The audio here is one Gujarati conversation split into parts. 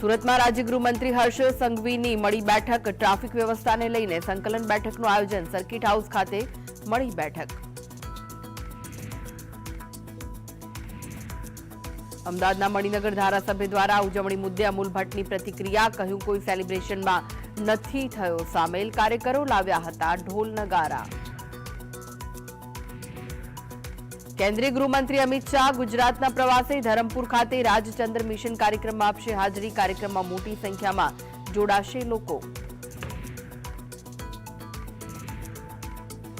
સુરતમાં રાજ્ય ગૃહમંત્રી હર્ષ સંઘવીની મળી બેઠક. ટ્રાફિક વ્યવસ્થાને લઈને સંકલન બેઠકનું આયોજન સર્કિટ હાઉસ ખાતે મળી બેઠક. અમદાવાદના મણિનગર ધારાસભ્ય દ્વારા ઉજવણી મુદ્દે અમૂલ ભટ્ટની પ્રતિક્રિયા કહ્યું, કોઈ સેલિબ્રેશનમાં નથી થયો સામેલ. કાર્યકરો લાવ્યા હતા ઢોલ નગારા. કેન્દ્રીય ગૃહમંત્રી અમિત શાહ ગુજરાતના પ્રવાસે ધરમપુર ખાતે રાજચંદ્ર મિશન કાર્યક્રમમાં આપશે હાજરી. કાર્યક્રમમાં મોટી સંખ્યામાં જોડાશે લોકો.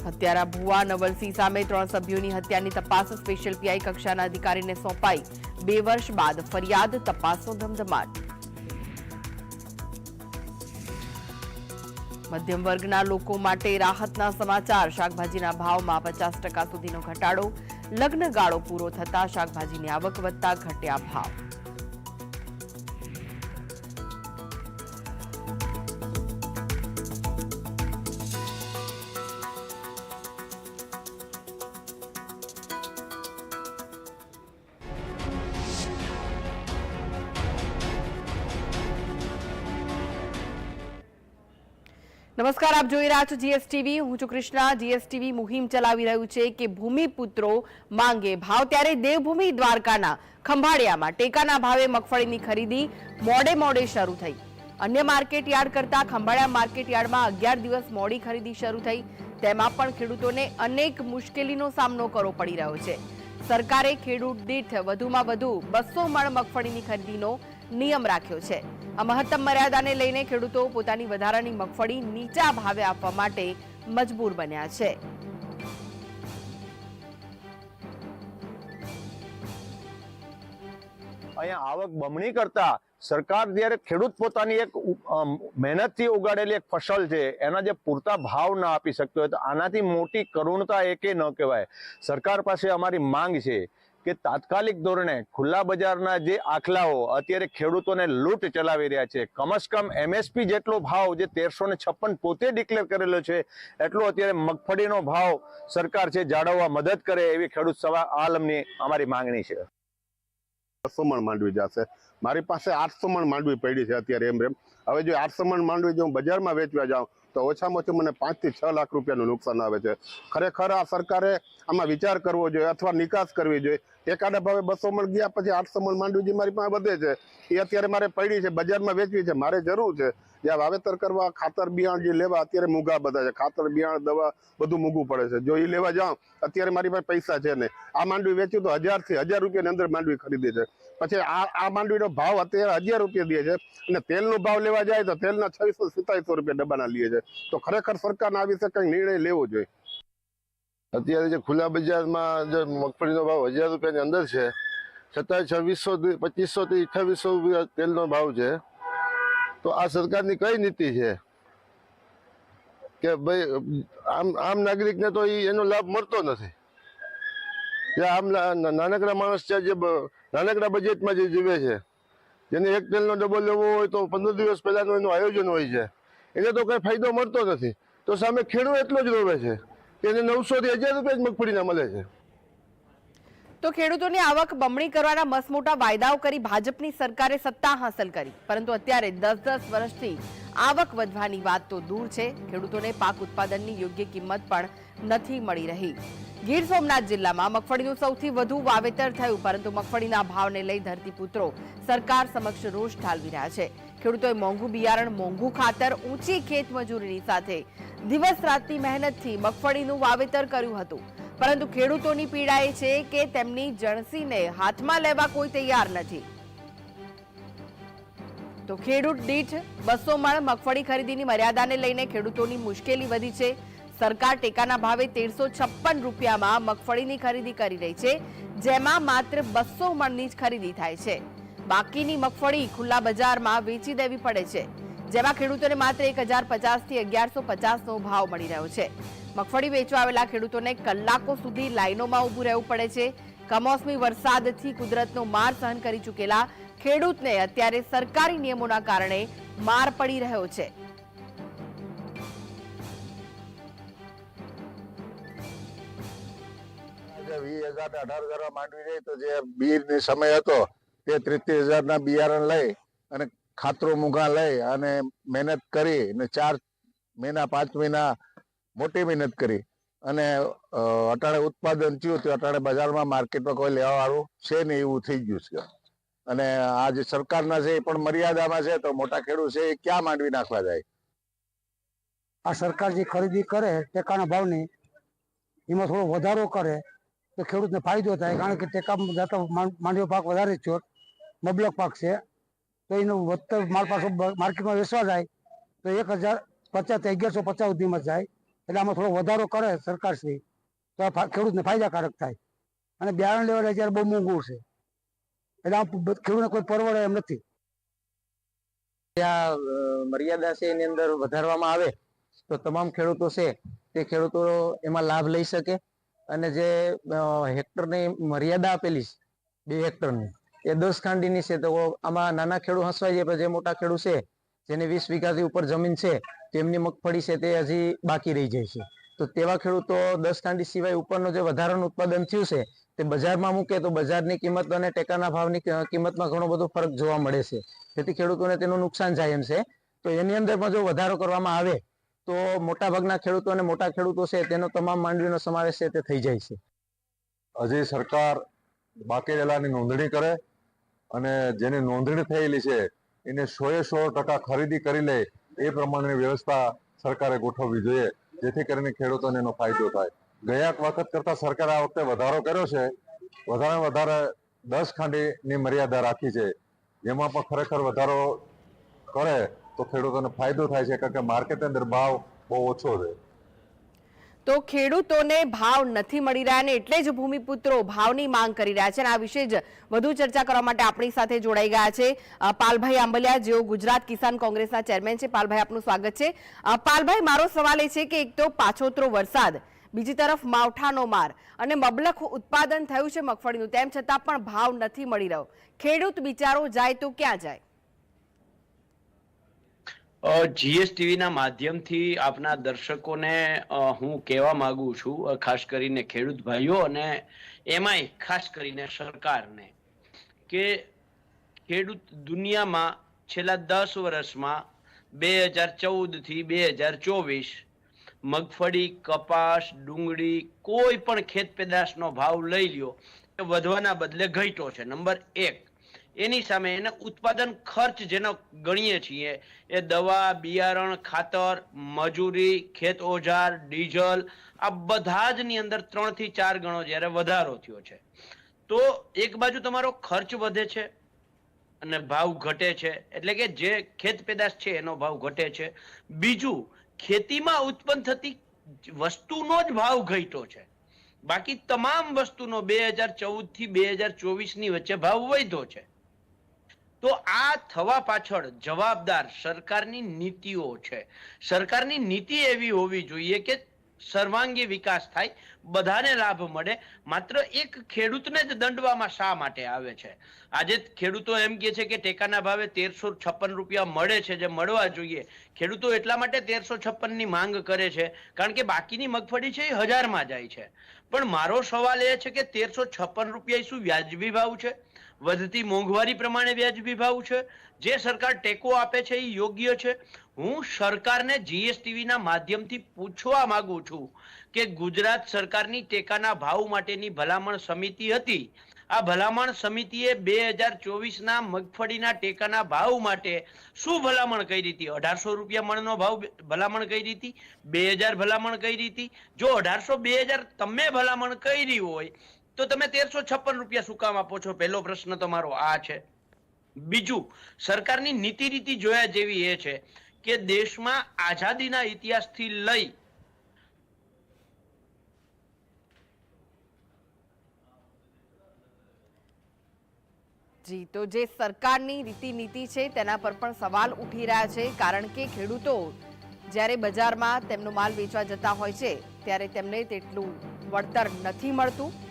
હત્યારા ભુવા નવલસિંહ સામે ત્રણ સભ્યોની હત્યાની તપાસ સ્પેશિયલ પીઆઈ કક્ષાના અધિકારીને સોંપાઈ બે વર્ષ બાદ ફરિયાદ, તપાસનો ધમધમાટ. મધ્યમ વર્ગના લોકો માટે રાહતના સમાચાર. શાકભાજીના ભાવમાં પચાસ ટકા સુધીનો ઘટાડો. લગ્નગાળો પૂરો થતા શાકભાજીની આવક વધતા ઘટ્યા ભાવ. નમસ્કાર, આપ જોઈ રહ્યા છો જીએસટીવી. હું છું કૃષ્ણા. જીએસટીવી મુહિમ ચલાવી રહ્યું છે કે ભૂમિપુત્રો માંગે ભાવ. ત્યારે દેવભૂમિ દ્વારકાના ખંભાળિયામાં ટેકાના ભાવે મગફળીની ખરીદી મોડે મોડે શરૂ થઈ. અન્ય માર્કેટ યાર્ડ કરતા ખંભાળિયા માર્કેટ યાર્ડમાં અગિયાર દિવસ મોડી ખરીદી શરૂ થઈ. તેમાં પણ ખેડૂતોને અનેક મુશ્કેલીનો સામનો કરવો પડી રહ્યો છે. સરકારે ખેડૂત દીઠ વધુમાં વધુ બસો મણ મગફળીની ખરીદીનો નિયમ રાખ્યો છે. આ મહત્તમ મર્યાદાને લઈને ખેડૂતો પોતાની વધારાની મગફળી નીચા ભાવે આપવા માટે મજબૂર બન્યા છે. અહીંયા આવક બમણી કરતા સરકાર જ્યારે ખેડૂત પોતાની એક મહેનતથી ઉગાડેલી એક ફસલ છે, એના જે પૂરતા ભાવ ના આપી શકતો હોય તો આનાથી મોટી કરુણતા એકે ન કહેવાય. સરકાર પાસે અમારી માંગ છે કે તાત્કાલિક ધોરણે ખુલ્લા બજારના જે આખલાઓ અત્યારે ખેડૂતોને લૂંટ ચલાવી રહ્યા છે. કમસ કમ એમએસપી જેટલો ભાવ જે તેરસો ને છપ્પન પોતે ડિક્લેર કરેલો છે, એટલો અત્યારે મગફળીનો ભાવ સરકાર છે જાળવવા મદદ કરે એવી ખેડૂત સભા આલમની અમારી માંગણી છે. બસો મણ માંડવી જશે. મારી પાસે આઠસો મણ માંડવી પડી છે અત્યારે એમ એમ હવે જો આઠ સમાન માંડવી જો હું બજારમાં વેચવા જાઉં, તો ઓછામાં ઓછું મને પાંચથી છ લાખ રૂપિયાનું નુકસાન આવે છે. ખરેખર આ સરકારે આમાં વિચાર કરવો જોઈએ અથવા નિકાસ કરવી જોઈએ. એકાદા ભાવે બસો મણ ગયા પછી આઠસો મણ માંડવી જે મારી પાસે વધે છે, એ અત્યારે મારે પડી છે, બજારમાં વેચવી છે, મારે જરૂર છે. જે વાવેતર કરવા, ખાતર, બિયાણ જે લેવા, અત્યારે મૂગા બધા છે. ખાતર, બિયાણ, દવા બધું મૂગું પડે છે. જો એ લેવા જાઉં, અત્યારે મારી પાસે પૈસા છે ને આ માંડવી વેચ્યું તો હજારથી હજાર રૂપિયાની અંદર માંડવી ખરીદી છે. પછી આ આ માંડવીનો ભાવ અત્યારે હજાર રૂપિયા દે છે અને તેલનો ભાવ લેવા જાય તો તેલના છવ્વીસો સિત્તાવીસો રૂપિયા ડબ્બાના લે છે. તો ખરેખર સરકારને આ વિશે કંઈક નિર્ણય લેવો જોઈએ? અત્યારે જે ખુલ્લા બજારમાં જે મગફળીનો ભાવ હજાર રૂપિયાની અંદર છે છતાં છવ્વીસો પચીસો થી અઠાવીસો રૂપિયા તેલનો ભાવ છે. તો આ સરકારની કઈ નીતિ છે? કે ભાઈ, આમ આમ નાગરિકને તો એનો લાભ મળતો નથી. આમ નાનકડા માણસ છે, જે નાનકડા બજેટમાં જે જીવે છે, જેને એક તેલનો ડબ્બો લેવો હોય તો પંદર દિવસ પહેલાનું એનું આયોજન હોય છે. એને તો કંઈ ફાયદો મળતો નથી. તો સામે ખેડૂત એટલો જ રોવે છે કે એને નવસોથી હજાર રૂપિયા જ મગફળીના મળે છે. તો ખેડૂતોની આવક બમણી કરવાના મસમોટા વાયદાઓ કરી ભાજપની સરકારે સત્તા હાંસલ કરી. પરંતુ અત્યારે દસ દસ વર્ષથી આવક વધવાની વાત તો દૂર છે. ખેડૂતોને પાક ઉત્પાદનની યોગ્ય કિંમત પણ નથી મળી રહી. ગીર સોમનાથ જિલ્લામાં મગફળીનું સૌથી વધુ વાવેતર થયું, પરંતુ મગફળીના ભાવને લઈ ધરતીપુત્રો સરકાર સમક્ષ રોષ ઠાલવી રહ્યા છે. ખેડૂતોએ મોંઘું બિયારણ, મોંઘું ખાતર, ઊંચી ખેત મજૂરીની સાથે દિવસ રાતની મહેનતથી મગફળીનું વાવેતર કર્યું હતું. પરંતુ ખેડૂતોની પીડા એ છે કે તેમની જણસીને હાથમાં લેવા કોઈ તૈયાર નથી. તો ખેડૂત દીઠ બસો મણ મગફળી ખરીદીની મર્યાદાને લઈને ખેડૂતોની મુશ્કેલી વધી છે. સરકાર ટેકાના ભાવે તેરસો છપ્પન રૂપિયામાં મગફળીની ખરીદી કરી રહી છે, જેમાં માત્ર બસો મણની જ ખરીદી થાય છે. બાકીની મગફળી ખુલ્લા બજારમાં વેચી દેવી પડે છે. જેમાં ખેડૂતોને માત્ર એક હજાર અગિયારસો પચાસનો ભાવ મળી રહ્યો છે. મગફળી વેચવા આવેલા ખેડૂતોને કલાકો સુધી લાઇનોમાં ઊભું રહેવું પડે છે. કમોસમી વરસાદથી કુદરતનો માર સહન કરી ચૂકેલા ખેડૂતને અત્યારે સરકારી નિયમોના કારણે માર પડી રહ્યો છે. વીસ હજાર અઢાર હજાર માંડવી રહી તો જે બીજ સમય હતો તે ત્રીસ હજારના બિયારણ લઈ અને ખાતરો મૂંઘા લઈ અને મહેનત કરી અને ચાર મહિના, પાંચ મહિના મોટી મહેનત કરી. અને અટાણે ઉત્પાદન થયું તો અટાણે બજારમાં માર્કેટમાં કોઈ લેવા વાળું છે ને એવું થઈ ગયું છે. અને આ જે સરકારના છે એ પણ મર્યાદામાં છે તો મોટા ખેડૂત છે એ ક્યાં માંડવી નાખવા જાય? આ સરકાર જે ખરીદી કરે ટેકાના ભાવની, એમાં થોડો વધારો કરે તો ખેડૂતને ફાયદો થાય કારણ કે ટેકા જતો માંડવીનો પાક વધારે છે. મબલક પાક છે, તો એનો વધતો માલ પાછો માર્કેટમાં વેચવા જાય, તો એક હજાર પચાસ અગિયારસો પચાસ સુધીમાં જાય. એટલે આમાં થોડો વધારો કરે સરકારશ્રી, તો આ ખેડૂતને ફાયદાકારક થાય. અને બિયારણ લેવલ અત્યારે બહુ મોંઘું છે. એટલે આમ ખેડૂતને કોઈ પરવડે એમ નથી. આ મર્યાદા છે એની અંદર વધારવામાં આવે, તો તમામ ખેડૂતો છે, તે ખેડૂતો એમાં લાભ લઈ શકે. અને જે હેક્ટરની મર્યાદા આપેલી છે, બે હેક્ટરની એ દસ ખાંડીની છે, તો આમાં નાના ખેડૂત હસવાઈ જાય જે મોટા ખેડૂત છે, જેને વીસ વીઘાથી ઉપર જમીન છે, તેમની મગફળી છે, તે હજી બાકી રહી જાય છે. તો તેવા ખેડૂતો દસ ખાંડી સિવાય ઉપરનો જે વધારાનું ઉત્પાદન થયું છે, તે બજારમાં મૂકે તો બજારની કિંમત અને ટેકાના ભાવની કિંમતમાં ઘણો બધો ફરક જોવા મળે છે. તેથી ખેડૂતોને તેનું નુકસાન જાય એમ છે. તો એની અંદર પણ જો વધારો કરવામાં આવે, તો મોટા ભાગના ખેડૂતો અને મોટા ખેડૂતો છે, તેનો તમામ માંડવીનો સમાવેશ છે, તે થઈ જાય છે. હજી સરકાર બાકી રહેલાની નોંધણી કરે અને જેની નોંધણી થયેલી છે, એને સોએ સો ટકા ખરીદી કરી લે, એ પ્રમાણેની વ્યવસ્થા સરકારે ગોઠવવી જોઈએ, જેથી કરીને ખેડૂતોને એનો ફાયદો થાય. ગયા વખત કરતા સરકારે આ વખતે વધારો કર્યો છે વધારે વધારે દસ ખાંડીની મર્યાદા રાખી છે. જેમાં પણ ખરેખર વધારો કરે, તો ખેડૂતોને ફાયદો થાય છે, કારણ કે માર્કેટ અંદર ભાવ બહુ ઓછો છે. તો ખેડૂતોને ભાવ નથી મળી રહ્યા અને એટલે જ ભૂમિપુત્રો ભાવની માંગ કરી રહ્યા છે અને આ વિશે જ વધુ ચર્ચા કરવા માટે આપણી સાથે જોડાઈ ગયા છે પાલભાઈ આંબલિયા, જેઓ ગુજરાત કિસાન કોંગ્રેસના ચેરમેન છે. પાલભાઈ, આપનું સ્વાગત છે. પાલભાઈ, મારો સવાલ એ છે કે એક તો પાછોતરો વરસાદ, બીજી તરફ માવઠાનો માર અને મબલખ ઉત્પાદન થયું છે મગફળીનું, તેમ છતાં પણ ભાવ નથી મળી રહ્યો. ખેડૂત બિચારો જાય તો ક્યાં જાય? જીએસટીવી ના માધ્યમથી આપના દર્શકોને હું કહેવા માંગુ છું ખાસ કરીને ખેડૂત ભાઈઓ અને એમાંય ખાસ કરીને સરકારને, કે ખેડૂત દુનિયામાં છેલ્લા દસ વર્ષમાં બે હજાર ચૌદથી બે હજાર ચોવીસ મગફળી, કપાસ, ડુંગળી કોઈ પણ ખેત પેદાશનો ભાવ લઈ લ્યો, એ વધવાના બદલે ઘટ્યો છે. નંબર એક. એની સામે એને ઉત્પાદન ખર્ચ જેનો ગણીએ છીએ એ દવા, બિયારણ, ખાતર, મજૂરી, ખેત ઓજાર, ડીઝલ, આ બધા જ ની અંદર ત્રણથી ચાર ગણો જ્યારે વધારો થયો છે. તો એક બાજુ તમારો ખર્ચ વધે છે અને ભાવ ઘટે છે, એટલે કે જે ખેત પેદાશ છે એનો ભાવ ઘટે છે. બીજું, ખેતીમાં ઉત્પન્ન થતી વસ્તુનો જ ભાવ ઘટ્યો છે. બાકી તમામ વસ્તુનો બે હજાર ચૌદથી બે હજાર ચોવીસની વચ્ચે ભાવ વધ્યો છે. તો આ થવા પાછળ જવાબદાર સરકારની નીતિઓ છે. સરકારની નીતિ એવી હોવી જોઈએ કે સર્વાંગી વિકાસ થાય, બધાને લાભ મળે, માત્ર એક ખેડૂતને જ દંડવામાં શા માટે આવે છે? આજે ખેડૂતો એમ કહે છે કે ટેકાના ભાવે તેરસો છપ્પન રૂપિયા મળે છે જે મળવા જોઈએ. ખેડૂતો એટલા માટે તેરસો છપ્પનની માંગ કરે છે, કારણ કે બાકીની મગફળી છે એ હજારમાં જાય છે. પણ મારો સવાલ એ છે કે તેરસો છપ્પન રૂપિયા શું વ્યાજબી ભાવ છે? વધતી મોંઘવારી પ્રમાણે વ્યાજબી ભાવ છે. જે સરકાર ટેકો આપે છે એ યોગ્ય છે. હું સરકારને જીએસટીવીના માધ્યમથી પૂછવા માંગુ છું કે ગુજરાત સરકારની ટેકાના ભાવ માટેની ભલામણ સમિતિ હતી. આ ભલામણ સમિતિએ બે હજાર ચોવીસના મગફળીના ટેકાના ભાવ માટે શું ભલામણ કરી હતી? અઢારસો રૂપિયા મણનો ભાવ ભલામણ કરી હતી? બે હજાર ભલામણ કરી હતી? જો અઢારસો બે હજાર તમે ભલામણ કરી હોય તો તમે તેરસો છપ્પન રૂપિયા શું કામ આપો છો? પહેલો પ્રશ્ન તમારો આ છે. બીજું, સરકારની નીતિ રીતિ જોયા જેવી એ છે કે દેશમાં આઝાદીના ઇતિહાસથી લઈ જી, તો જે સરકારની રીતિ નીતિ છે તેના પર પણ સવાલ ઉઠી રહ્યા છે, કારણ કે ખેડૂતો જ્યારે બજારમાં તેમનો માલ વેચવા જતા હોય છે, ત્યારે તેમને તેટલું વળતર નથી મળતું.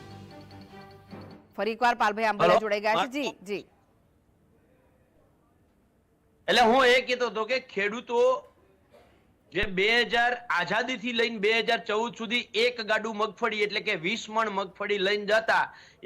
ફરી એકવાર પાલભાઈ આંબોલે જોડાઈ ગયા છે. જી જી. એટલે હું એ કહેતો હતો કે ખેડૂતો જે બે હજાર આઝાદીથી લઈને બે હજાર ચૌદ સુધી એક ગાડું મગફળી એટલે કે વીસ મણ મગફળી લઈને જતા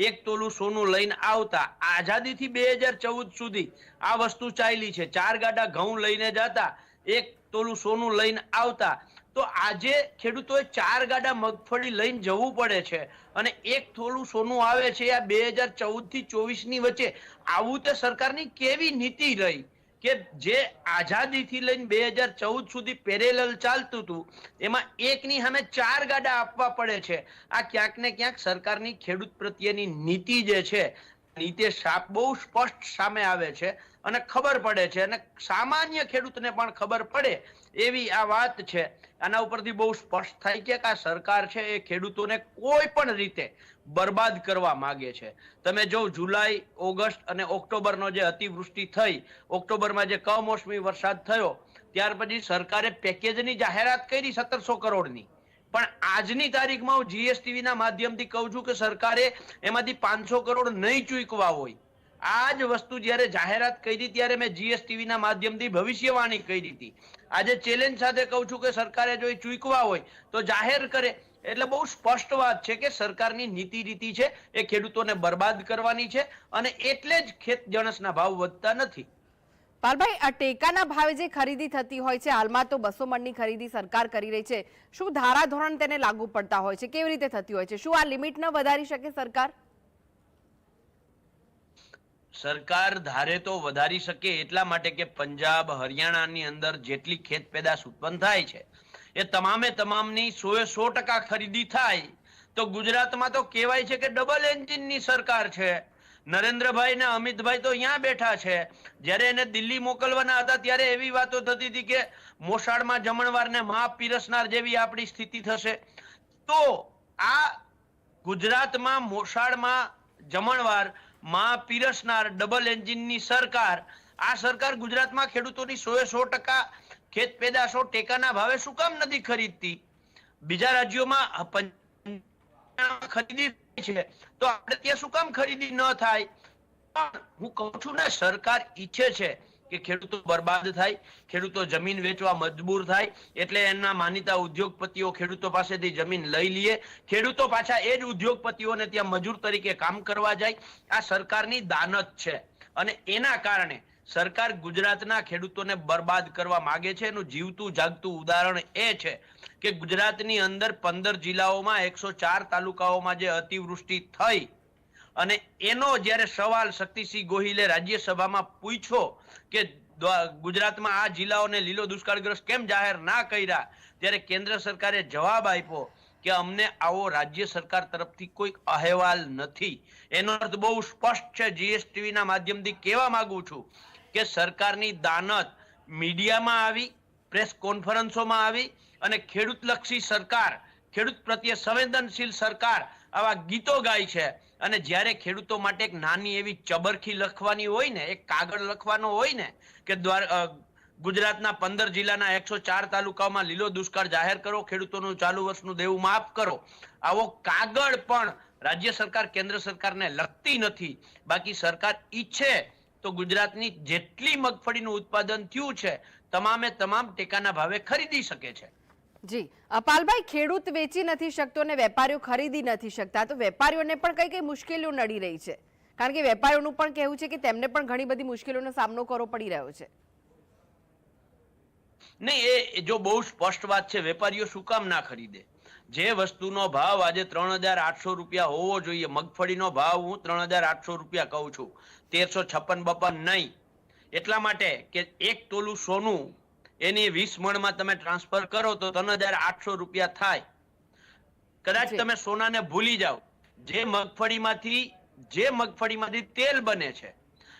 એક તોલું સોનું લઈને આવતા આઝાદીથી બે હજાર ચૌદ સુધી આ વસ્તુ ચાલી છે. ચાર ગાડા ઘઉં લઈને જતા એક તોલું સોનું લઈને આવતા તો આજે ખેડૂતોએ ચાર ગાડા મગફળી લઈને જવું પડે છે. અને એક થોડું સોનું આવે છે આ બે હજાર ચૌદથી ચોવીસની વચ્ચે. આવું તે સરકારની કેવી નીતિ રહી કે જે આઝાદીથી લઈને બે હજાર ચૌદ સુધી પેરેલલ ચાલતું હતું, એમાં એકની સામે ચાર ગાડા આપવા પડે છે. આ ક્યાંક ને ક્યાંક સરકારની ખેડૂત પ્રત્યેની નીતિ જે છે નીતિ સાપ બહુ સ્પષ્ટ સામે આવે છે. અને ખબર પડે છે. અને સામાન્ય ખેડૂતને પણ ખબર પડે એવી આ વાત છે. આના ઉપરથી બહુ સ્પષ્ટ થાય છે કે આ સરકાર છે એ ખેડૂતોને કોઈ પણ રીતે બરબાદ કરવા માગે છે. તમે જો જુલાઈ, ઓગસ્ટ અને ઓક્ટોબરનો જે અતિવૃષ્ટિ થઈ, ઓક્ટોબરમાં જે કમોસમી વરસાદ થયો, ત્યાર પછી સરકારે પેકેજની જાહેરાત કરી સત્તરસો કરોડની. પણ આજની તારીખમાં હું જીએસટીવીના માધ્યમથી કહું છું કે સરકારે એમાંથી પાંચસો કરોડ નહીં ચૂકવા હોય. આ જ વસ્તુ જ્યારે જાહેરાત કરી ત્યારે મેં જીએસટીવી ના માધ્યમથી ભવિષ્યવાણી કરી હતી. આજે ચેલેન્જ સાથે કહું છું કે સરકારે જો એ ચૂકવા હોય તો જાહેર કરે. એટલે બહુ સ્પષ્ટ વાત છે કે સરકારની નીતિ રીતિ છે, એ ખેડૂતોને બરબાદ કરવાની છે અને એટલે જ ખેત જણસના ભાવ વધતા નથી. પાલભાઈ, આ ટેકાના ભાવે જે ખરીદી થતી હોય છે, હાલમાં તો બસો મણની ખરીદી સરકાર કરી રહી છે. શું ધારાધોરણ તેને લાગુ પડતા હોય છે? કેવી રીતે થતી હોય છે? શું આ લિમિટ ન વધારી શકે સરકાર? સરકાર ધારે તો વધારી શકે એટલા માટે કે પંજાબ, હરિયાણાની અંદર જેટલી ખેત પેદાશ ઉત્પન્ન થાય છે, એ તમામે તમામની સોએ સો ટકા ખરીદી થાય, તો ગુજરાતમાં તો કહેવાય છે કે ડબલ એન્જિનની સરકાર છે. નરેન્દ્રભાઈ ને અમિતભાઈ તો અહીંયા બેઠા છે. જ્યારે એને દિલ્હી મોકલવાના હતા, ત્યારે એવી વાતો થતી હતી કે મોસાળમાં જમણવારને મા પીરસનાર જેવી આપણી સ્થિતિ થશે. તો આ ગુજરાતમાં મોસાળમાં જમણવાર માં પીરસનાર ડબલ એન્જિનની સરકાર. આ સરકાર ગુજરાતમાં ખેડૂતોની સોએ સો ટકા ખેત પેદાશો ટેકાના ભાવે શું કામ નથી ખરીદતી? બીજા રાજ્યોમાં ખરીદી છે, તો આપણે ત્યાં શું કામ ખરીદી ન થાય? હું કહું છું ને, સરકાર ઈચ્છે છે કે ખેડૂતો બરબાદ થાય, ખેડૂતો જમીન વેચવા મજબૂર થાય, એટલે એના માનીતા ઉદ્યોગપતિઓ ખેડૂતો પાસેથી જમીન લઈ લઈએ ખેડૂતો પાછા એ જ ઉદ્યોગપતિઓને ત્યાં મજૂર તરીકે કામ કરવા જાય. આ સરકારની દાનત છે. અને એના કારણે સરકાર ગુજરાતના ખેડૂતોને બરબાદ કરવા માંગે છે. એનું જીવતું જાગતું ઉદાહરણ એ છે કે ગુજરાતની અંદર પંદર જિલ્લાઓમાં એકસો ચાર તાલુકાઓમાં જે અતિવૃષ્ટિ થઈ અને એનો જ્યારે સવાલ શક્તિસિંહ ગોહિલે રાજ્યસભામાં પૂછ્યો કે ગુજરાતમાં આ જિલ્લાઓને લીલો દુષ્કાળગ્રસ્ત કેમ જાહેર ના કર્યા, ત્યારે કેન્દ્ર સરકારે જવાબ આપ્યો કે અમને આવો રાજ્ય સરકાર તરફથી કોઈ અહેવાલ નથી. એનો અર્થ બહુ સ્પષ્ટ છે. જીએસટીવીના માધ્યમથી કહેવા માંગુ છું કે સરકારની દાનત મીડિયામાં આવી, પ્રેસ કોન્ફરન્સોમાં આવી અને ખેડૂતલક્ષી સરકાર, ખેડૂત પ્રત્યે સંવેદનશીલ સરકાર આવા ગીતો ગાય છે. અને જ્યારે ખેડૂતો માટે એક નાની એવી ચબરખી લખવાની હોય ને, એક કાગળ લખવાનો હોય ને, કે દ્વાર ગુજરાતના પંદર જિલ્લાના એકસો ચાર તાલુકાઓમાં લીલો દુષ્કાળ જાહેર કરો, ખેડૂતોનું ચાલુ વર્ષનું દેવું માફ કરો, આવો કાગળ પણ રાજ્ય સરકાર, કેન્દ્ર સરકારને લગતી નથી. બાકી સરકાર ઈચ્છે તો ગુજરાતની જેટલી મગફળીનું ઉત્પાદન થયું છે, તમામે તમામ ટેકાના ભાવે ખરીદી શકે છે. જી. અપાલભાઈ, ખેડૂત વેચી નથી શકતો અને વેપારીઓ ખરીદી નથી શકતા. તો વેપારીઓને પણ કઈ કઈ મુશ્કેલીઓ નડી રહી છે? કારણ કે વેપારીઓનું પણ કહેવું છે કે તેમને પણ ઘણી બધી મુશ્કેલીઓનો સામનો કરવો પડી રહ્યો છે. નહીં, એ જો બહુ સ્પષ્ટ વાત છે, વેપારીઓ શું કામ ના ખરીદે? જે વસ્તુનો ભાવ આજે ત્રણ હજાર આઠસો રૂપિયા હોવો જોઈએ. મગફળીનો ભાવ હું ત્રણ હજાર આઠસો રૂપિયા કહું છું. તેરસો છપ્પન બપન નહીં. એટલા માટે કે એક તોલું સોનું એની વીસ મણમાં તમે ટ્રાન્સફર કરો તો ત્રણ હજાર આઠસો રૂપિયા થાય. કદાચ તમે સોનાને ભૂલી જાઓ. જે મગફળીમાંથી જે મગફળીમાંથી તેલ બને છે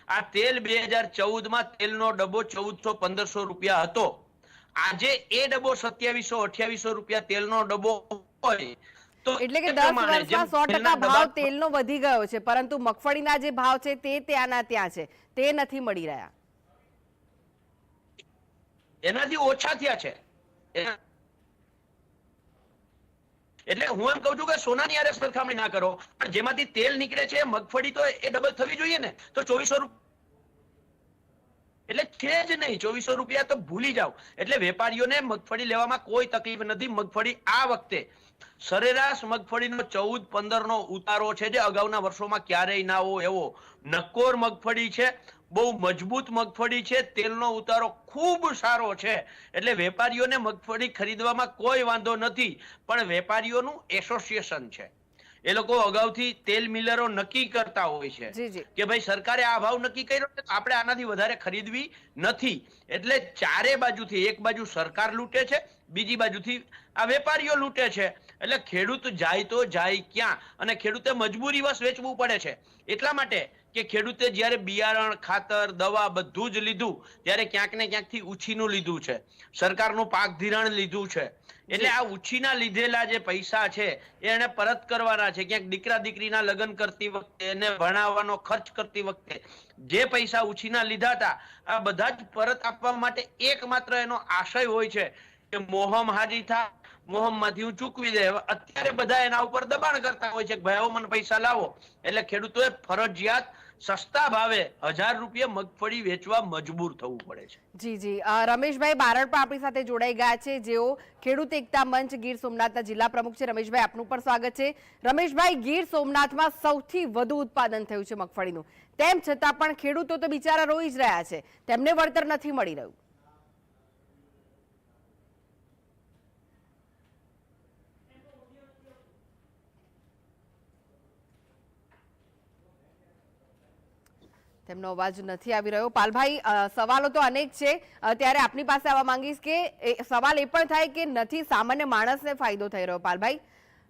આ તેલ બે હજાર ચૌદમાં તેલનો ડબ્બો ચૌદસો પંદરસો રૂપિયા હતો. આજે એ ડબ્બો સત્યાવીસો અઠ્યાવીસો રૂપિયા તેલનો ડબ્બો હોય તો એટલે કે દસ વર્ષમાં સો ટકા ભાવ તેલનો વધી ગયો છે પરંતુ મગફળીના જે ભાવ છે તે ત્યાંના ત્યાં છે તે નથી મળી રહ્યા. એનાથી ઓછા થયા છે. એટલે હું એમ કઉ છું કે સોનાની હારે સરખામણી ના કરો. પણ જેમાંથી તેલ નીકળે છે, મગફળી તો એ ડબલ થવી જોઈએ ને, તો ચોવીસો એટલે છે જ નહીં, ચોવીસો રૂપિયા તો ભૂલી જાઓ. એટલે વેપારીઓને મગફળી લેવામાં કોઈ તકલીફ નથી. મગફળી આ વખતે સરેરાશ મગફળીનો ચૌદ પંદર નો ઉતારો છે. જે અગાઉના વર્ષોમાં ક્યારેય ના હોય એવો નક્કોર મગફળી છે. બહુ મજબૂત મગફળી છે તેલનો ઉતારો ખૂબ સારો છે. એટલે વેપારીઓને મગફળી ખરીદવામાં કોઈ વાંધો નથી પણ વેપારીઓનું એસોસિએશન છે. એ લોકો અગાઉથી તેલ મિલરો નક્કી કરતા હોય છે કે ભાઈ સરકારે આ ભાવ નક્કી કર્યો છે આપણે આનાથી વધારે ખરીદવી નથી. એટલે ચારે બાજુથી એક બાજુ સરકાર લૂંટે છે બીજી બાજુથી આ વેપારીઓ લૂંટે છે. એટલે ખેડૂત જાય તો જાય ક્યાં? અને ખેડૂતે મજબૂરીવશ વેચવું પડે છે. એટલા માટે કે ખેડૂતે જ્યારે બિયારણ ખાતર દવા બધું જ લીધું ત્યારે ક્યાંક ને ક્યાંકથી ઉછીનું લીધું છે. સરકારનું પાક ધિરાણ લીધું છે. એટલે આ ઉછીના લીધેલા જે પૈસા છે એને પરત કરવાના છે. ક્યાંક દીકરા દીકરીના લગ્ન કરતી વખતે એને ભણાવવાનો ખર્ચ કરતી વખતે જે પૈસા ઉછીના લીધા હતા આ બધા જ પરત આપવા માટે એકમાત્ર એનો આશય હોય છે કે મોહમ હાજી થા મોહમમાંથી હું ચૂકવી દે. અત્યારે બધા એના ઉપર દબાણ કરતા હોય છે કે ભાઈ મને પૈસા લાવો. એટલે ખેડૂતોએ ફરજિયાત સસ્તા ભાવે હજાર રૂપિયા મગફળી વેચવા મજબૂર થવું પડે છે. જી જી. રમેશભાઈ બારડ પણ આપણી સાથે જોડાઈ ગયા છે. જેઓ ખેડૂત એકતા મંચ ગીર સોમનાથના જિલ્લા પ્રમુખ છે. રમેશભાઈ, આપનું પણ સ્વાગત છે. રમેશભાઈ, ગીર સોમનાથમાં સૌથી વધુ ઉત્પાદન થયું છે મગફળીનું. તેમ છતાં પણ ખેડૂતો તો બિચારા રોઈ જ રહ્યા છે. તેમને વળતર નથી મળી રહ્યું. તેમનો અવાજ નથી આવી રહ્યો. પાલભાઈ સવાલો તો અનેક છે. ત્યારે આપની પાસે આવવા માંગીશ કે સવાલ એ પણ થાય કે નથી, સામાન્ય માણસને ફાયદો થઈ રહ્યો, પાલભાઈ?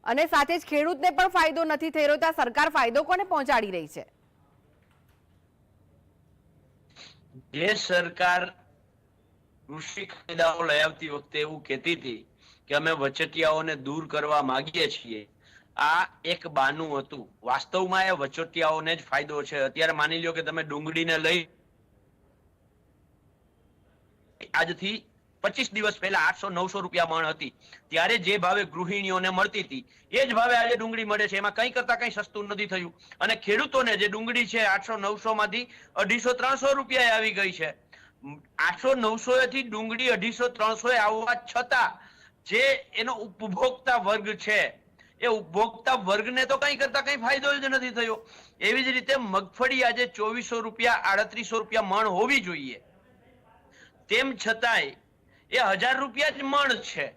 અને સાથે જ ખેડૂતને પણ ફાયદો નથી થઈ રહ્યો ત્યાં સરકાર ફાયદો કોને પહોંચાડી રહી છે? જે સરકાર કૃષિ કાયદાઓ લઈ આવતી વખતે એવું કહેતી હતી કે અમે વચટિયાઓને દૂર કરવા માંગીએ છીએ. આ એક બાનું હતું. વાસ્તવમાં એ વચોટિયાઓને જ ફાયદો છે. અત્યારે માની લ્યો કે તમે ડુંગળીને લઈ આજથી પચીસ દિવસ પહેલા આઠસો નવસો રૂપિયા મણ હતી. ત્યારે જે ભાવે ગૃહિણીઓને મળતી હતી, એ જ ભાવે આજે ડુંગળી મળે છે. એમાં કઈ કરતા કઈ સસ્તું નથી થયું. અને ખેડૂતોને જે ડુંગળી છે આઠસો નવસો માંથી અઢીસો ત્રણસો રૂપિયા આવી ગઈ છે. આઠસો નવસો થી ડુંગળી અઢીસો ત્રણસો આવવા છતાં જે એનો ઉપભોક્તા વર્ગ છે એ ઉપભોક્તા વર્ગને તો કઈ કરતા કઈ ફાયદો જ નથી થયો. એવી જ રીતે મગફળી આજે ચોવીસો રૂપિયા આડત્રીસો રૂપિયા મણ હોવી જોઈએ. તેમ છતાંય એ હજાર રૂપિયા જ મણ છે.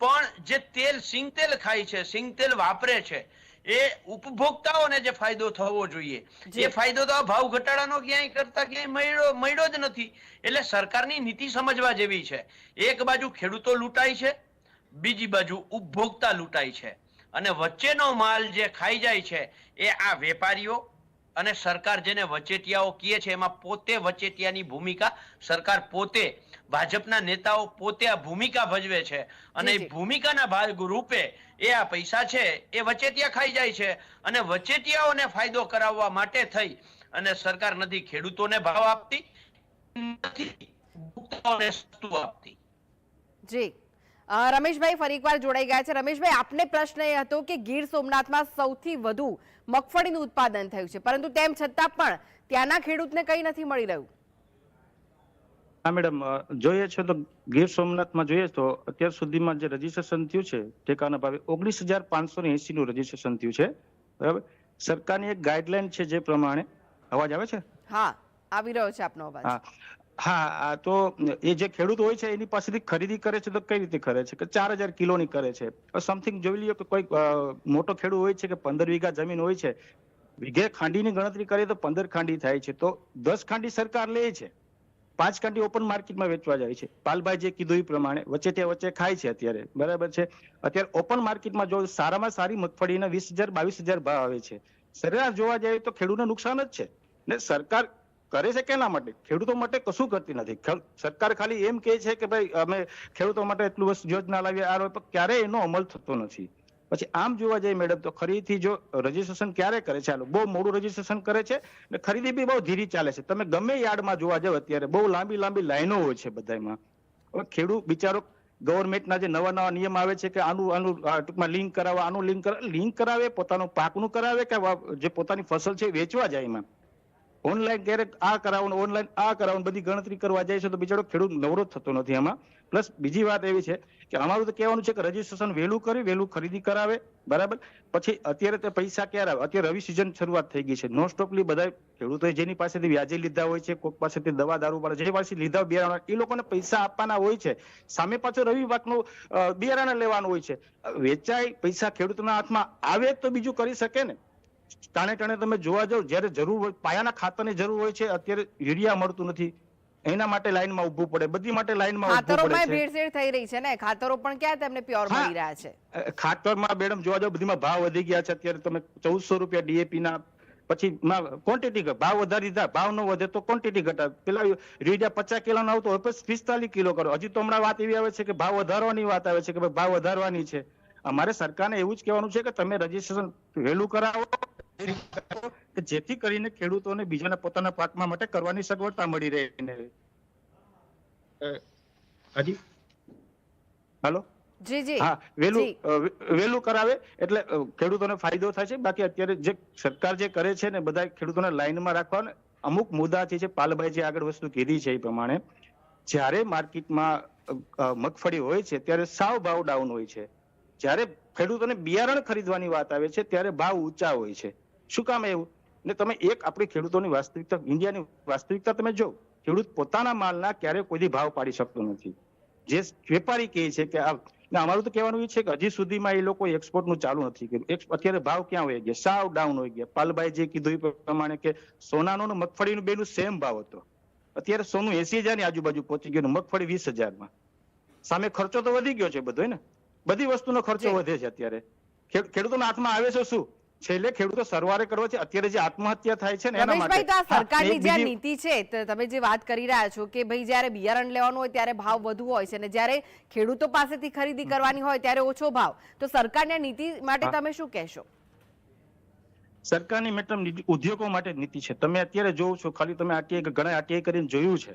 પણ જે તેલ સિંગ તેલ ખાય છે સિંગ તેલ વાપરે છે એ ઉપભોક્તાઓને જે ફાયદો થવો જોઈએ. એ ફાયદો તો આ ભાવ ઘટાડાનો ક્યાંય કરતા ક્યાંય મળ્યો મળ્યો જ નથી. એટલે સરકારની નીતિ સમજવા જેવી છે. એક બાજુ ખેડૂતો લૂંટાય છે બીજી બાજુ ઉપભોક્તા લૂંટાય છે. અને વચ્ચેનો માલ જે ખાઈ જાય છે એ આ વેપારીઓ અને સરકાર જેને વચેટિયાઓ કહે છે એમાં પોતે વચેટિયાની ભૂમિકા સરકાર પોતે ભાજપના નેતાઓ પોતે આ ભૂમિકા ભજવે છે. અને એ ભૂમિકાના ભાગ રૂપે એ આ પૈસા છે એ વચેટિયા ખાઈ જાય છે. અને વચેટિયાઓને ફાયદો કરાવવા માટે થઈ અને સરકાર નથી ખેડૂતોને ભાવ આપતી નથી સસ્તું આપતી. જી. રમેશભાઈ ફરી એકવાર જોડાઈ ગયા છે. રમેશભાઈ આપને પ્રશ્ન એ હતો કે ગીર સોમનાથમાં સૌથી વધુ મગફળીનું ઉત્પાદન થયું છે. પરંતુ તેમ છતાં પણ ત્યાંના ખેડૂતને કંઈ નથી મળી રહ્યું. હા મેડમ જોઈએ છે તો ગીર સોમનાથમાં જોઈએ તો અત્યાર સુધીમાં જે રજીસ્ટ્રેશન થયું છે ટેકાના ભાવે ઓગણીસ હજાર પાંચસો ને એસી નું રજીસ્ટ્રેશન થયું છે. બરાબર? સરકારની એક ગાઈડલાઈન છે જે પ્રમાણે. અવાજ આવે છે? હા આવી રહ્યો છે આપનો અવાજ. હા, આ તો એ જે ખેડૂત હોય છે, એની પાસેથી ખરીદી કરે છે તો કઈ રીતે કરે છે? કે ચાર હજાર કિલોની કરે છે. સમથિંગ જોઈ લઈએ કે કોઈ મોટો ખેડૂત હોય છે કે પંદર વીઘા જમીન હોય છે, વીઘે ખાંડીની ગણતરી કરીએ તો પંદર ખાંડી થાય છે. તો દસ ખાંડી સરકાર લે છે. પાંચ કાંડી ઓપન માર્કેટમાં વેચવા જાય છે. પાલભાઈ જે કીધું એ પ્રમાણે, વચ્ચે તે વચ્ચે ખાય છે અત્યારે. બરાબર છે? અત્યારે ઓપન માર્કેટમાં જો સારામાં સારી મગફળીના વીસ હજાર બાવીસ હજાર ભાવ આવે છે. સરેરાશ જોવા જાય તો ખેડૂતને નુકસાન જ છે. ને સરકાર કરે છે કેના માટે? ખેડૂતો માટે કશું કરતી નથી. સરકાર ખાલી એમ કહે છે કે ભાઈ, અમે ખેડૂતો માટે એટલું વસ્તુ યોજના લાવીએ, આ પણ ક્યારેય એનો અમલ થતો નથી. પછી આમ જોવા જઈએ મેડમ, તો ખરીદી જો રજીસ્ટ્રેશન ક્યારે કરે છે? બહુ મોડું રજીસ્ટ્રેશન કરે છે ને ખરીદી બી બહુ ધીરી ચાલે છે. તમે ગમે યાર્ડમાં જોવા જાવ અત્યારે, બહુ લાંબી લાંબી લાઈનો હોય છે બધામાં હવે ખેડૂત બિચારો ગવર્મેન્ટના જે નવા નવા નિયમ આવે છે કે આનું આનું ટૂંકમાં લિંક કરાવે આનું લિંક કરાવે લિંક કરાવે, પોતાનું પાકનું કરાવે કે જે પોતાની ફસલ છે વેચવા જાય એમાં? ઓનલાઈન ક્યારેક આ કરાવવાનું ઓનલાઈન આ કરાવવાનું, બધી ગણતરી કરવા જાય છે તો બિચારો ખેડૂત નવરો થતો નથી એમાં પ્લસ બીજી વાત એવી છે કે અમારું તો કહેવાનું છે કે રજીસ્ટ્રેશન વહેલું કરી, વહેલું ખરીદી કરાવે, બરાબર? પછી અત્યારે તે પૈસા ક્યારે આવે? અત્યારે રવિ સિઝન શરૂઆત થઈ ગઈ છે. નોન સ્ટોપલી બધા ખેડૂતોએ જેની પાસેથી વ્યાજે લીધા હોય છે કોઈક પાસેથી દવા દારૂ પડે જે પાસે લીધા બિયારણ એ લોકોને પૈસા આપવાના હોય છે. સામે પાછો રવિ પાકનું બિયારણ લેવાનું હોય છે. વેચાય, પૈસા ખેડૂતના હાથમાં આવે તો બીજું કરી શકે ને? ટાણે ટાણે તમે જોવા જાવ જ્યારે જરૂર હોય પાયાના ખાતરની જરૂર હોય છે અત્યારે યુરિયા મળતું નથી. એના માટે લાઈનમાં ઊભું પડે. બધી માટે લાઈનમાં ખાતરોમાં ભેળસેળ થઈ રહી છે ને? ખાતરો પણ ક્યાં તમને પ્યોર મળી રહ્યા છે? ખાતરમાં મેડમ જોવા જાવ બધીમાં ભાવ વધી ગયા છે. અત્યારે તમે ચૌદસો રૂપિયા ડીએપી ના પછી ક્વોન્ટિટી ભાવ વધારી દીધા. ભાવ ન વધે તો ક્વોન્ટિટી ઘટા પેલા યુરિયા પચાસ કિલો નો આવતો હવે પિસ્તાલીસ કિલો કરો. હજી તો હમણાં વાત એવી આવે છે કે ભાવ વધારવાની વાત આવે છે કે ભાઈ ભાવ વધારવાની છે. અમારે સરકારને એવું જ કહેવાનું છે કે તમે રજીસ્ટ્રેશન વહેલું કરાવો કે જેથી કરીને ખેડૂતોને બીજાના પોતાના પાકમાં માટે કરવાની સગવડતા મળી રહે હાલો? જી જી. હા વેલું વેલું કરાવે એટલે ખેડૂતોને ફાયદો થાય છે બાકી અત્યારે જે સરકાર જે કરે છે ને બધા ખેડૂતોને લાઈનમાં રાખવાના અમુક મુદ્દા છે પાલભાઈ જે આગળ વસ્તુ કીધી છે એ પ્રમાણે જ્યારે માર્કેટમાં મગફળી હોય છે ત્યારે સાવ ભાવ ડાઉન હોય છે. જ્યારે ખેડૂતોને બિયારણ ખરીદવાની વાત આવે છે ત્યારે ભાવ ઊંચા હોય છે. શું કામ એવું ને તમે એક આપણી ખેડૂતોની વાસ્તવિકતા ઇન્ડિયાની વાસ્તવિકતા તમે જો ખેડૂત પોતાના માલના ક્યારેય કોઈ ભાવ પાડી શકતો નથી. જે વેપારી કહે છે કે આ અમારું તો કહેવાનું એ છે કે હજી સુધીમાં એ લોકો એક્સપોર્ટનું ચાલુ નથી કર્યું. અત્યારે ભાવ ક્યાં હોય ગયા? સાવ ડાઉન હોય ગયા. પાલભાઈ જે કીધું એ પ્રમાણે કે સોનાનો ને મગફળીનું બેનું સેમ ભાવ હતો. અત્યારે સોનું એસી હજારની આજુબાજુ પહોંચી ગયું મગફળી વીસ હજારમાં. સામે ખર્ચો તો વધી ગયો છે બધો ને? બધી વસ્તુનો ખર્ચો વધે છે અત્યારે. ખેડ- ખેડૂતોના હાથમાં આવે છે શું? છેલ્લે ખેડૂતો સરવારે કરવો છે. અત્યારે જે આત્મહત્યા થાય છે ને એના માટે તો આ સરકારની જે નીતિ છે તમે જે વાત કરી રહ્યા છો કે ભાઈ જ્યારે બિયારણ લેવાનું હોય ત્યારે ભાવ વધુ હોય છે અને જ્યારે ખેડૂતો પાસેથી ખરીદી કરવાની હોય ત્યારે ઓછો ભાવ. તો સરકારની નીતિ માટે તમે શું કહેશો? સરકારની મેડમ ઉદ્યોગો માટે નીતિ છે. તમે અત્યારે જોવો છો ખાલી તમે આટીઆઈ ઘણા આટીઆઈ કરીને જોયું છે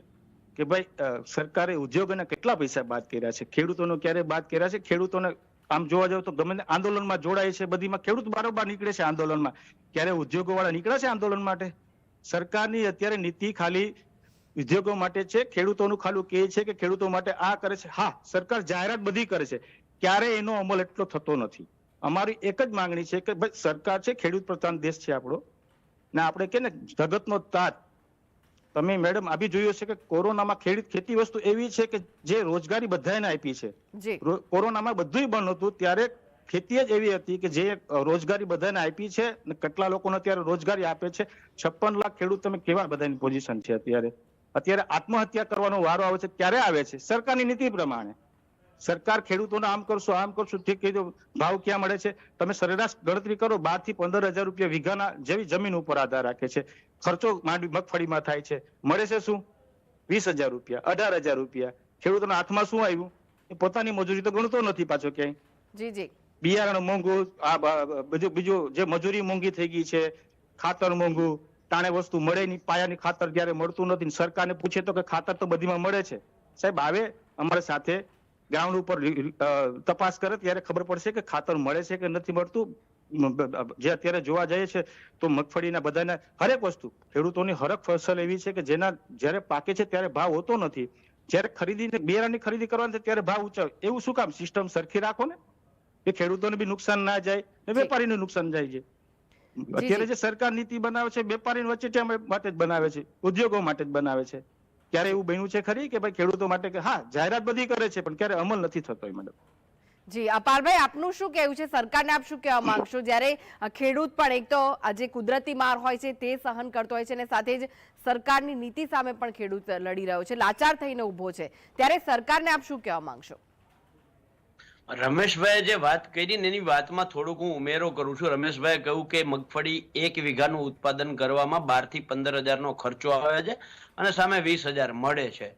કે ભાઈ સરકારે ઉદ્યોગોને કેટલા પૈસા બાદ કર્યા છે? ખેડૂતોનો ક્યારે બાદ કર્યા છે? ખેડૂતોને આમ જોવા જાવ તો ગમે આંદોલનમાં જોડાય છે, બધીમાં ખેડૂત બારોબાર નીકળે છે આંદોલનમાં. ક્યારે ઉદ્યોગો વાળા નીકળે છે આંદોલન માટે? સરકારની અત્યારે નીતિ ખાલી ઉદ્યોગો માટે છે, ખેડૂતોનું ખાલું કહે છે કે ખેડૂતો માટે આ કરે છે? હા, સરકાર જાહેરાત બધી કરે છે. ક્યારે એનો અમલ એટલો થતો નથી. અમારી એક જ માંગણી છે કે ભાઈ સરકાર છે, ખેડૂત પ્રધાન દેશ છે આપણો. ને આપણે કે ને, જગતનો તાજ તમે મેડમ આ બી જોયું છે કે કોરોનામાં ખેડૂત ખેતી વસ્તુ એવી છે કે જે રોજગારી બધાને આપી છે. કોરોનામાં બધું બંધ હતું ત્યારે ખેતી જ એવી હતી કે જે રોજગારી બધાને આપી છે ને કેટલા લોકોને અત્યારે રોજગારી આપે છે. છપ્પન લાખ ખેડૂત તમે કેવા બધાની પોઝિશન છે અત્યારે? અત્યારે આત્મહત્યા કરવાનો વારો આવે છે ક્યારે આવે છે. સરકારની નીતિ પ્રમાણે. સરકાર ખેડૂતોને આમ કરશો આમ કરશો તે કીધું ભાવ ક્યાં મળે છે? તમે સરેરાશ ગણતરી કરો બારથી પંદર હજાર રૂપિયા વીઘાના જેવી જમીન ઉપર આધાર રાખે છે. ખર્ચો માંડવી મગફળીમાં થાય છે. મળે છે શું? વીસ હજાર રૂપિયા અઢાર હજાર રૂપિયા. ખેડૂતોના હાથમાં શું આવ્યું? એ પોતાની મજૂરી તો ગણતો નથી પાછો ક્યાંય. જી જી. બિયારણ મોંઘું આ બીજું બીજું જે મજૂરી મોંઘી થઈ ગઈ છે ખાતર મોંઘું તાણે વસ્તુ મળે નહીં પાયાની ખાતર જયારે મળતું નથી સરકારને પૂછે તો કે ખાતર તો બધીમાં મળે છે. સાહેબ આવે અમારી સાથે ગ્રાઉન્ડ ઉપર તપાસ કરે ત્યારે ખબર પડશે કે ખાતર મળે છે કે નથી મળતું. જે અત્યારે જોવા જઈએ છે તો મગફળીના બધાના હરેક વસ્તુ ખેડૂતોની હરેક ફસલ એવી છે કે જેના જ્યારે પાકે છે ત્યારે ભાવ હોતો નથી. જ્યારે ખરીદીને બિયારણની ખરીદી કરવાની છે ત્યારે ભાવ ઊંચા એવું શું કામ? સિસ્ટમ સરખી રાખો ને? કે ખેડૂતોને બી નુકસાન ના જાય ને વેપારીને નુકસાન જાય છે. અત્યારે જે. સરકાર નીતિ બનાવે છે વેપારી વચ્ચે માટે જ બનાવે છે ઉદ્યોગો માટે જ બનાવે છે. ક્યારે એવું બન્યું છે ખરી કે ભાઈ ખેડૂતો માટે કે હા જાહેરાત બધી કરે છે પણ ક્યારે અમલ નથી થતો એ મેડમ જી અપારભાઈ આપનું શું કહેવું છે? સરકારને આપ શું કહેવા માંગશો? જ્યારે ખેડૂત પણ એક તો જે કુદરતી માર હોય છે, તે સહન કરતો હોય છે અને સાથે જ સરકારની નીતિ સામે પણ ખેડૂત લડી રહ્યો છે, લાચાર થઈને ઊભો છે. ત્યારે સરકારને આપ શું કહેવા માંગશો? રમેશભાઈ જે વાત કરી ને એની વાતમાં થોડુંક હું ઉમેરો કરું છું. રમેશભાઈ કહ્યું કે મગફળી એક વીઘાનું ઉત્પાદન કરવામાં બારથી પંદર હજારનો ખર્ચો આવે છે અને સામે વીસ હજાર મળે છે.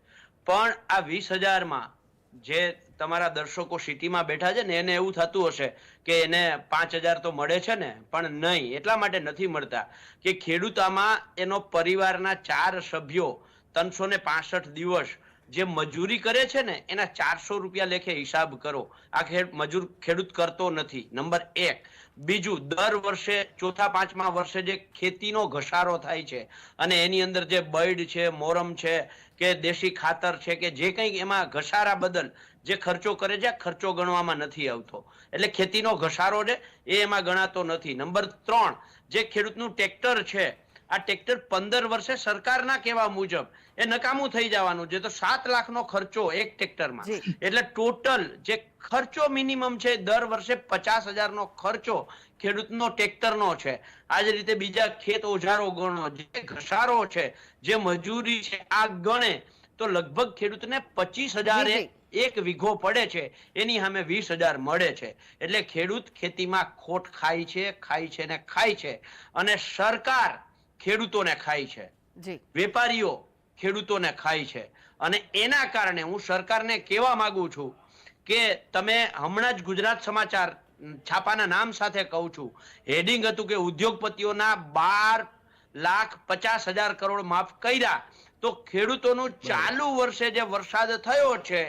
પણ આ વીસ હજારમાં જે તમારા દર્શકો સિટીમાં બેઠા છે ને એને એવું થતું હશે કે એને પાંચ હજાર તો મળે છે ને, પણ નહીં. એટલા માટે નથી મળતા કે ખેડૂતામાં એનો પરિવારના ચાર સભ્યો ત્રણસો ને પાસઠ દિવસ જે મજૂરી કરે છે ને, એના ચારસો રૂપિયા લેખે હિસાબ કરો. આ મજૂર ખેડૂત કરતો નથી. નંબર એક. બીજું, દર વર્ષે, ચોથા પાંચમા વર્ષે જે ખેતીનો ઘસારો થાય છે અને એની અંદર જે બૈડ છે, મોરમ છે, કે દેશી ખાતર છે, કે જે કંઈ એમાં ઘસારા બદલ જે ખર્ચો કરે છે ખર્ચો ગણવામાં નથી આવતો. એટલે ખેતીનો ઘસારો છે, એ એમાં ગણાતો નથી. નંબર ત્રણ. જે ખેડૂતનું ટ્રેક્ટર છે આ ટ્રેક્ટર પંદર વર્ષે સરકારના કહેવા મુજબ એ નકામું થઈ જવાનું છે. તો સાત લાખનો ખર્ચો એક ટ્રેક્ટરમાં. એટલે ટોટલ જે ખર્ચો મિનિમમ છે દર વર્ષે પચાસ હજારનો ખર્ચો ખેડૂતનો ટ્રેક્ટરનો છે. આ જ રીતે બીજા ખેત ઓજારો ગણો જે ઘસારો છે જે મજૂરી છે આ ગણે તો લગભગ ખેડૂતને પચીસ હજાર એક વીઘો પડે છે. એની સામે વીસ હજાર મળે છે. એટલે ખેડૂત ખેતીમાં ખોટ ખાય છે ખાય છે ને ખાય છે. અને સરકાર ખેડૂતોને ખાય છે. વેપારીઓ ખેડૂતોને ખાય છે. અને એના કારણે હું સરકારને કહેવા માંગુ છું કે તમે હમણાં જ ગુજરાત સમાચાર છાપાના નામ સાથે કહું છું. હેડિંગ હતું કે ઉદ્યોગપતિઓના બાર લાખ પચાસ હજાર કરોડ માફ કર્યા. તો ખેડૂતોનું ચાલુ વર્ષે જે વરસાદ થયો છે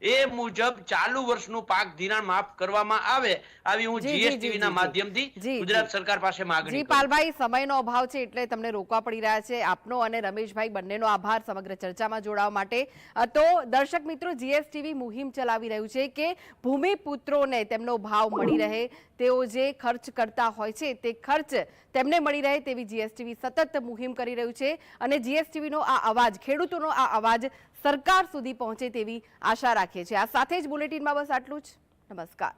એ મુજબ ચાલુ વર્ષનું પાક ધિરાણ માફ કરવામાં આવે આવી હું જીએસટીવી ના. માધ્યમથી ગુજરાત સરકાર પાસે માંગણી જી પાલભાઈ સમયનો અભાવ છે એટલે તમને રોકવા પડી રહ્યા છે. આપનો અને રમેશભાઈ બંનેનો આભાર સમગ્ર ચર્ચામાં જોડાવા માટે. તો દર્શક મિત્રો જીએસટીવી મુહિમ ચલાવી રહ્યું છે કે ભૂમિપુત્રોને તેમનો ભાવ મળી રહે તેઓ જે ખર્ચ કરતા હોય છે તે ખર્ચ તેમને મળી રહે તેવી જીએસટીવી સતત મુહિમ કરી રહ્યું છે. અને જીએસટીવીનો આ અવાજ ખેડૂતોનો આ અવાજ સરકાર સુધી પહોંચે તેવી આશા રાખીએ છીએ આ સાથે જ બુલેટિનમાં બસ આટલું જ. નમસ્કાર.